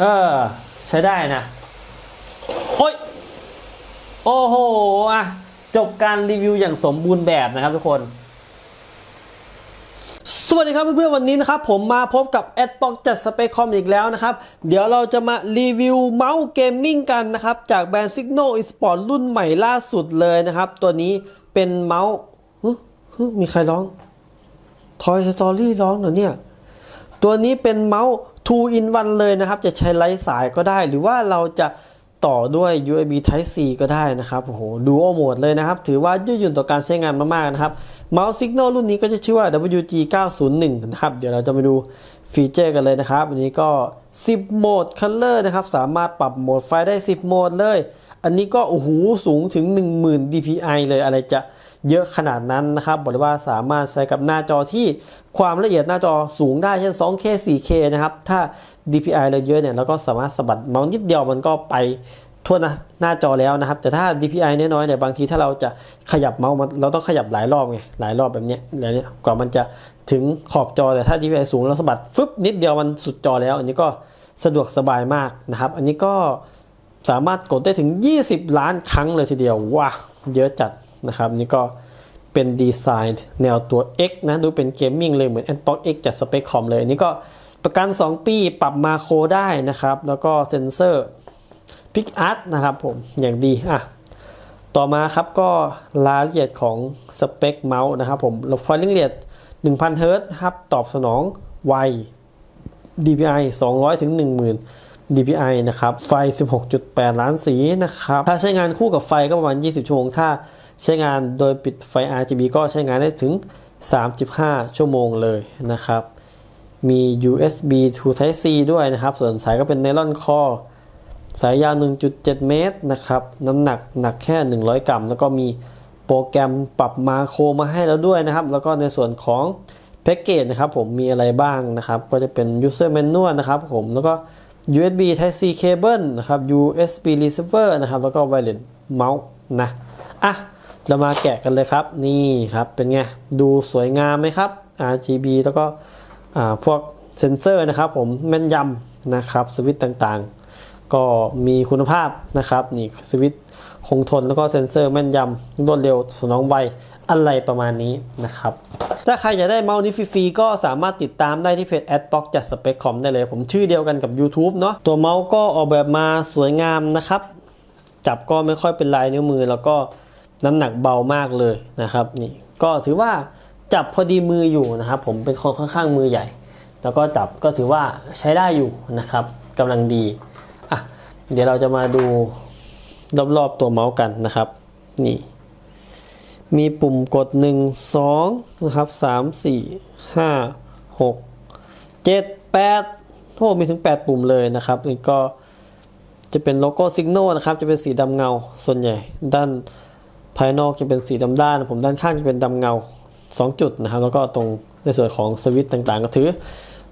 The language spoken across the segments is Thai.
เออ ใช้ได้นะ โอ้ย โอ้โหอะจบการรีวิวอย่างสมบูรณ์แบบนะครับทุกคนสวัสดีครับเพื่อนๆวันนี้นะครับผมมาพบกับ a d b o x จัดสเปคคอมอีกแล้วนะครับ เดี๋ยวเราจะมารีวิวเมาส์เกมมิ่งกันนะครับ จากแบรนด์ Signal Esport รุ่นใหม่ล่าสุดเลยนะครับ ตัวนี้เป็นเมาส์ฮึฮึมีใครร้อง Toy Story ร้องเหรอเนี่ย ตัวนี้เป็นเมาส์ 2 in 1 เลยนะครับ จะใช้ไร้สายก็ได้ หรือว่าเราจะต่อด้วย USB Type C ก็ได้นะครับโอ้โหดูโอโหมดเลยนะครับ ถือว่ายืดหยุ่นต่อการใช้งานมากๆนะครับเมาส์ Signal รุ่นนี้ก็จะชื่อว่า WG 901นะครับ เดี๋ยวเราจะไปดูฟีเจอร์กันเลยนะครับ อันนี้ก็ 10 โหมด Color นะครับ สามารถปรับโหมดไฟได้ 10 โหมดเลย อันนี้ก็โอ้โหสูงถึง 10,000 dpi เลยอะไรจะเยอะขนาดนั้นนะครับบอกเลยว่าสามารถใช้กับหน้าจอที่ความละเอียดหน้าจอสูงได้เช่น 2K 4K นะครับ ถ้า DPI เราเยอะเนี่ยเราก็สามารถสะบัดเมาส์นิดเดียวมันก็ไปทั่วหน้าหน้าจอแล้วนะครับ แต่ถ้า DPI น้อยๆเนี่ยบางทีถ้าเราจะขยับเมาส์มันเราต้องขยับหลายรอบไงหลายรอบแบบเนี้ยแล้วเนี่ยกว่ามันจะถึงขอบจอแต่ถ้า DPI สูงเราสะบัดฟึบนิดเดียวมันสุดจอแล้ว อันนี้ก็สะดวกสบายมากนะครับ อันนี้ก็ สามารถกดได้ถึง 20 ล้านครั้งเลยทีเดียวว้าเยอะจัดนะครับ นี่ก็เป็นดีไซน์แนวตัว X นะ ดูเป็นเกมมิ่งเลยเหมือน Xbox X จัดสเปคคอมเลย อันนี้ก็ประกัน 2 ปีปรับมาโคได้นะครับ แล้วก็เซนเซอร์พิกอาร์ตนะครับผม อย่างดี อะ ต่อมาครับก็รายละเอียดของสเปคเมาส์นะครับผมเราพอยลิงเรียด 1,000 เฮิรตซ์ครับ ตอบสนองไว DPI 200 ถึง 10,000 DPI นะครับ ไฟ 16.8 ล้านสีนะครับ ถ้าใช้งานคู่กับไฟก็ประมาณ 20 ชั่วโมง ถ้าใช้งานโดยปิดไฟ RGB ก็ใช้งานได้ถึง 35 ชั่วโมงเลยนะครับ มี USB to Type C ด้วยนะครับ ส่วนสายก็เป็นไนลอนคอสายยาว 1.7 เมตรนะครับ น้ำหนักหนักแค่ 100 กรัม แล้วก็มีโปรแกรมปรับมาโครมาให้แล้วด้วยนะครับ แล้วก็ในส่วนของแพ็กเกจนะครับผมมีอะไรบ้างนะครับ ก็จะเป็น user manual นะครับผม แล้วก็ USB Type C cable นะครับ USB receiver นะครับแล้วก็ wireless mouse นะอะเรามาแกะกันเลยครับ นี่ครับเป็นไง ดูสวยงามไหมครับ RGB แล้วก็พวกเซนเซอร์นะครับผมแม่นยำนะครับสวิตช์ต่างๆ ก็มีคุณภาพนะครับนี่สวิตคงทนแล้วก็เซนเซอร์แม่นยำรวดเร็วสนองไวอะไรประมาณนี้นะครับ ถ้าใครอยากได้เมาส์นี้ฟรีๆก็สามารถติดตามได้ที่เพจ AdBlock จัดสเปคคอมได้เลย ผมชื่อเดียวกันกับ YouTube เนาะตัวเมาส์ก็ออกแบบมาสวยงามนะครับ จับก็ไม่ค่อยเป็นลายนิ้วมือ แล้วก็น้ำหนักเบามากเลยนะครับนี่ก็ถือว่าจับพอดีมืออยู่นะครับ ผมเป็นคนค่อนข้างมือใหญ่ แล้วก็จับก็ถือว่าใช้ได้อยู่นะครับกำลังดีอะเดี๋ยวเราจะมาดูรอบๆตัวเมาส์กันนะครับ นี่ มีปุ่มกด 1 2 นะครับ 3 4 5 6 7 8โอ้มีถึง 8 ปุ่มเลยนะครับนี่ก็จะเป็นโลโก้ซิกโนนะครับ จะเป็นสีดำเงา ส่วนใหญ่ ด้านภายนอกจะเป็นสีดำด้าน ผมด้านข้างจะเป็นดำเงา 2 จุดนะครับ แล้วก็ตรงในส่วนของสวิตต่างๆ ก็ถือ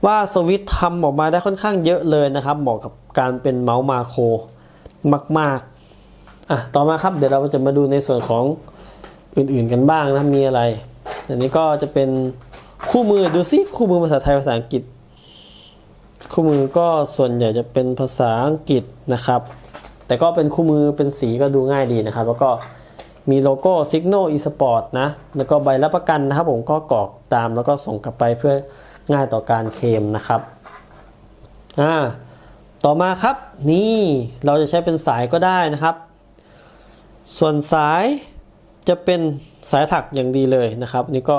ว่าสวิตทำออกมาได้ค่อนข้างเยอะเลยนะครับ เหมาะกับการเป็นเมาส์มาโครมาก ๆ อะ ต่อมาครับ เดี๋ยวเราจะมาดูในส่วนของ อื่นๆกันบ้างนะมีอะไร อันนี้ก็จะเป็นคู่มือดูซิคู่มือภาษาไทยภาษาอังกฤษ คู่มือก็ส่วนใหญ่จะเป็นภาษาอังกฤษนะครับ แต่ก็เป็นคู่มือเป็นสีก็ดูง่ายดีนะครับ แล้วก็มีโลโก้ Signal eSport นะ แล้วก็ใบรับประกันนะครับ ผมก็กรอกตามแล้วก็ส่งกลับไปเพื่อง่ายต่อการเคลมนะครับอ่าต่อมาครับนี่เราจะใช้เป็นสายก็ได้นะครับ ส่วนสาย จะเป็นสายถักอย่างดีเลยนะครับ นี่ก็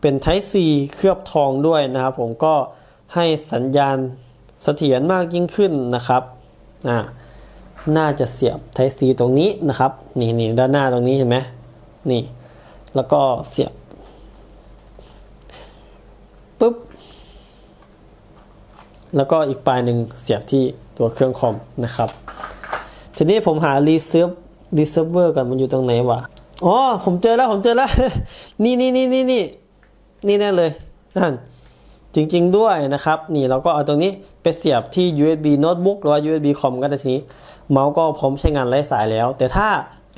เป็น Type C เคลือบทองด้วยนะครับ ผมก็ให้สัญญาณเสถียรมากยิ่งขึ้นนะครับอ่าน่าจะเสียบ Type C ตรงนี้นะครับ นี่นี่ด้านหน้าตรงนี้เห็นไหมนี่แล้วก็เสียบปุ๊บแล้วก็อีกปลายหนึ่งเสียบที่ตัวเครื่องคอมนะครับ ทีนี้ผมหา reserve reserver กันมันอยู่ตรงไหนวะ อ๋อผมเจอแล้วผมเจอแล้ว นี่นี่นี่นี่นี่นี่แน่เลยนั่นจริง ๆ ด้วยนะครับ นี่เราก็เอาตรงนี้ไปเสียบที่ USB notebook หรือว่า USB คอมก็ได้ทีนี้เมาส์ก็พร้อมใช้งานไร้สายแล้ว แต่ถ้า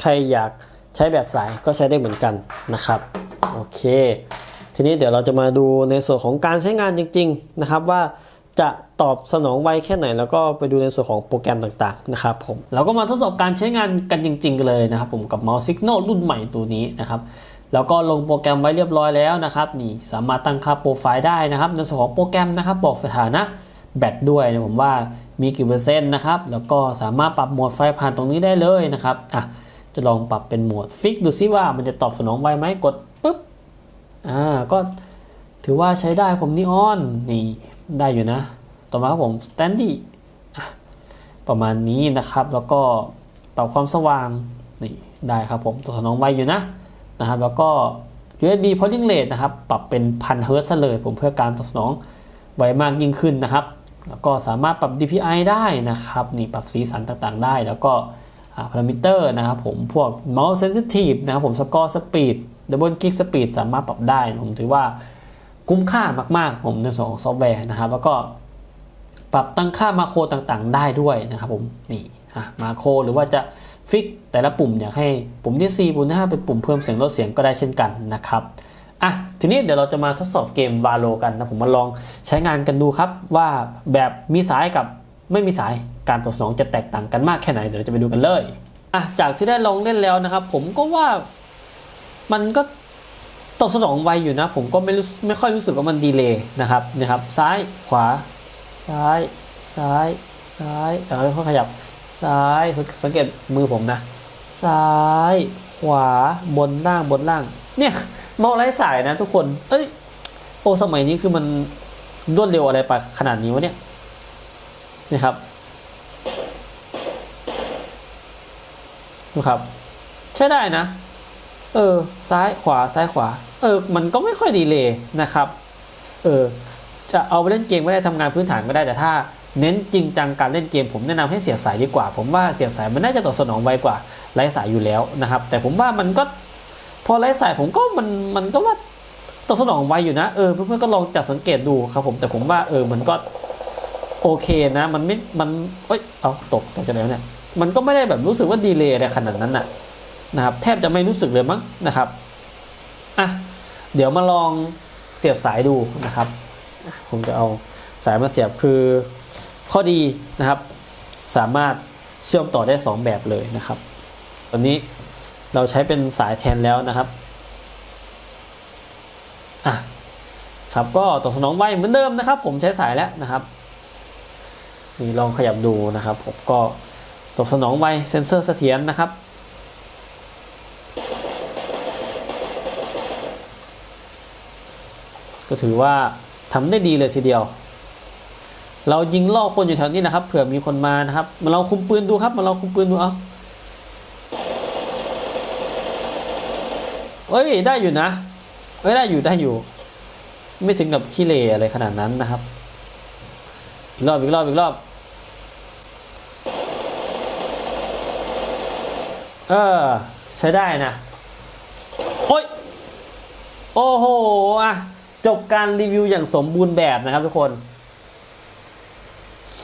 ใครอยากใช้แบบสายก็ใช้ได้เหมือนกันนะครับโอเค ทีนี้เดี๋ยวเราจะมาดูในส่วนของการใช้งานจริง ๆ นะครับว่า จะตอบสนองไวแค่ไหน แล้วก็ไปดูในส่วนของโปรแกรมต่างๆนะครับผมเราก็มาทดสอบการใช้งานกันจริง ๆ เลยนะครับผมกับเมาส์ Signal รุ่นใหม่ตัวนี้นะครับแล้วก็ลงโปรแกรมไว้เรียบร้อยแล้วนะครับนี่สามารถตั้งค่าโปรไฟล์ได้นะครับในส่วนของโปรแกรมนะครับบอกสถานะแบตด้วยนะผมว่ามีกี่เปอร์เซ็นต์นะครับแล้วก็สามารถปรับโหมดไฟผ่านตรงนี้ได้เลยนะครับอะจะลองปรับเป็นโหมดฟิกดูซิว่ามันจะตอบสนองไวไหมกดปุ๊บอ่าก็ถือว่าใช้ได้ผมนี่ออนนี่ ได้อยู่นะ ต่อมาครับผม Standy อ่ประมาณนี้นะครับ แล้วก็ปรับความสว่างนี่ได้ครับผมตอสนองไวอยู่นะนะครับ แล้วก็ USB polling rate นะครับ ปรับเป็นพันเฮิร์ตซ์เลย ผมเพื่อการตอบสนองไวมากยิ่งขึ้นนะครับ แล้วก็สามารถปรับ DPI ได้นะครับนี่ปรับสีสันต่างๆ ได้ แล้วก็พารามิเตอร์นะครับผมพวก mouse sensitive นะครับผม score speed double click speed สามารถปรับได้ ผมถือว่า คุ้มค่ามากๆผมในส่วนของซอฟต์แวร์นะครับ แล้วก็ปรับตั้งค่ามาโครต่างๆ ได้ด้วยนะครับผมนี่มาโครหรือว่าจะฟิกแต่ละปุ่มอยากให้ปุ่มที่ 4 ปุ่มที่ 5 เป็นปุ่มเพิ่มเสียงลดเสียงก็ได้เช่นกันนะครับอะทีนี้เดี๋ยวเราจะมาทดสอบเกม Valo กันนะผมมาลองใช้งานกันดูครับว่าแบบมีสายกับไม่มีสายการตอบสนองจะแตกต่างกันมากแค่ไหนเดี๋ยวเราจะไปดูกันเลยอะจากที่ได้ลองเล่นแล้วนะครับ ผมก็ว่ามันก็ ตอบสนองไวอยู่นะ ผมก็ไม่รู้ไม่ค่อยรู้สึกว่ามันดีเลย์นะครับนะครับ ซ้ายขวา ซ้าย ซ้าย ซ้ายแล้วค่อยขยับ ซ้ายสังเกตมือผมนะ ซ้าย ขวาบนล่างบนล่าง เนี่ยมาส์ไร้สายนะทุกคน เอ้ยโอ้สมัยนี้คือมันรวดเร็วอะไรไปขนาดนี้วะเนี่ยนี่ครับดูครับ ใช้ได้นะ เออ ซ้ายขวาซ้ายขวา เออมันก็ไม่ค่อยดีเลยนะครับเออจะเอาไปเล่นเกมก็ได้ทำงานพื้นฐานก็ได้แต่ถ้าเน้นจริงจังการเล่นเกมผมแนะนำให้เสียบสายดีกว่า ผมว่าเสียบสายมันน่าจะตอบสนองไวกว่าไร้สายอยู่แล้วนะครับ แต่ผมว่ามันก็พอไร้สายผมก็มันมันก็ว่าตอบสนองไวอยู่นะเออเพื่อนๆก็ลองจัดสังเกตดูครับ ผมแต่ผมว่าเออมันก็โอเคนะ มันไม่มันเอ้ยเอาตกตกจากไหนวเนี่ยมันก็ไม่ได้แบบรู้สึกว่าดีเลย์อะไรขนาดนั้นน่ะนะครับ แทบจะไม่รู้สึกเลยมั้งนะครับอะ เดี๋ยวมาลองเสียบสายดูนะครับ ผมจะเอาสายมาเสียบคือข้อดีนะครับ สามารถเชื่อมต่อได้ 2 แบบเลยนะครับตอนนี้เราใช้เป็นสายแทนแล้วนะครับอะครับก็ตอบสนองไวเหมือนเดิมนะครับ ผมใช้สายแล้วนะครับนี่ลองขยับดูนะครับ ผมก็ตอบสนองไวเซนเซอร์เสถียรนะครับ ก็ถือว่าทำได้ดีเลยทีเดียว เรายิงล่อคนอยู่แถวนี้นะครับเผื่อมีคนมานะครับ มาลองคุมปืนดูครับมาลองคุมปืนดูเอาเอ้ยได้อยู่นะเอ้ยได้อยู่ได้อยู่ ไม่ถึงกับขี้เลอะไรขนาดนั้นนะครับอีกรอบอีกรอบอีกรอบเออใช้ได้นะ โอ้ย โอ้โห อะ จบการรีวิวอย่างสมบูรณ์แบบนะครับทุกคน